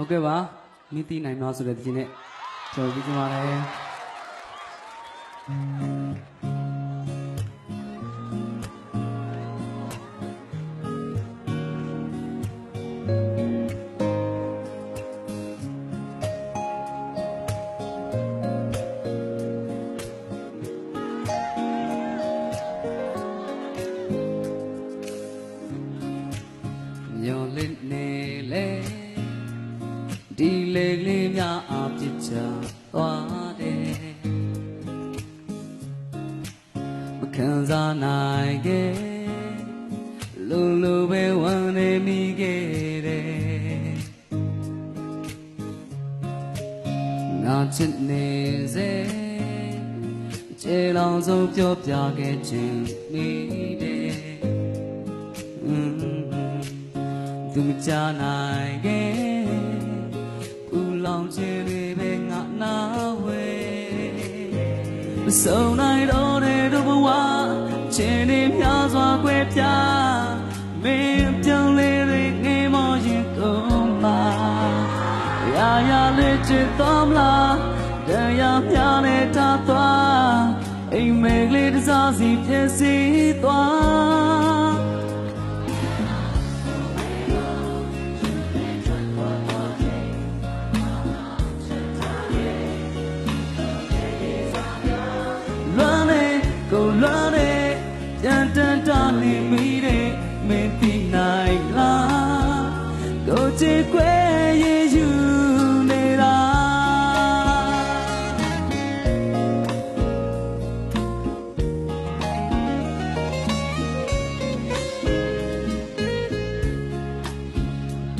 ဟုတ်ကဲ့ပါမိတိနိုင်မလားဆိုတဲ့ဒီနေ့ကျွန်တော်ကြည့်ကြပါမ ဒီလေကလေးများအပြစ်ချသွားတယ်မခံစားနိုင်ခဲ့လူလူပဲဝန်နေမိခဲ့တယ်ငါချစ်နေစေကျေလောင်ဆုံးပြောပြခဲ့ခြင်းမိတယ်သူမကြနိုင်ခဲ့ဦးလောင် ခြင်းတွေပဲငါနာဝဲမဆုံးနိုင်တော့တဲ့ဒုဘဝခြင်းတွေများစွာကွဲပြားမင်းပြောင်းလဲတွေငေးမောရင်ကုန်ပါရာရာလေးချစ်တော်မလားတရားများနဲ့ထားသွားအိမ်မဲကလေးတစ်စားစီပြည့်စည်သွား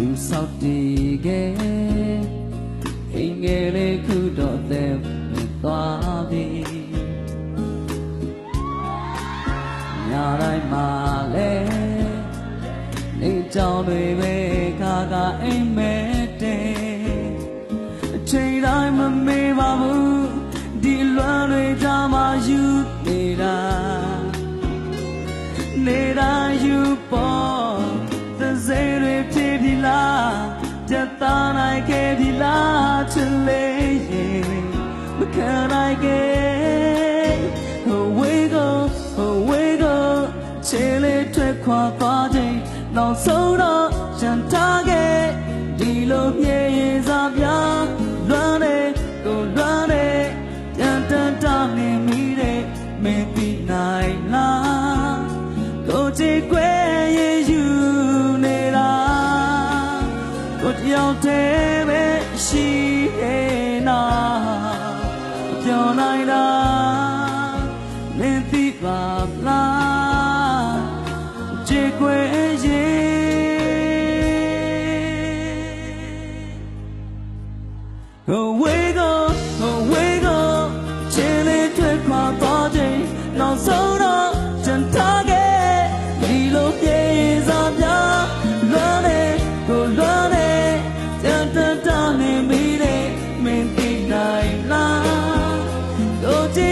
သူဆောက်တည်ခဲ့အိမ်ငယ်လေးခုတော့သက်သွားပြီညတိုင်းမှာလဲနေကြောင်တွေပဲခါခါအိမ်မဲ့တဲ့အချိန်တိုင်းမမေ့ပါဘူးဒီလွမ်းတွေကြမှာယူနေတာနေတာယူပေါ် မခံနိုင်ခဲ့ Away go away go ချေလေးထွက်ခွာသွားချိန်နောက်ဆုံးတော့ရန်ထားခဲ့ဒီလိုမြေရင်စားပြလွမ်းနေကိုလွမ်းနေပြန်တန်တာနေမိတဲ့မင်းသိနိုင်လားကိုကြည်ကွယ်ရယူနေတာကိုတယောက်တည်းပဲရှိနေ တာပြောနိုင်တာမင်းသိပါမလားကြည်ကွယ်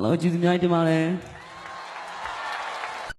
အလောကျေးဇူးများတင်ပါတယ်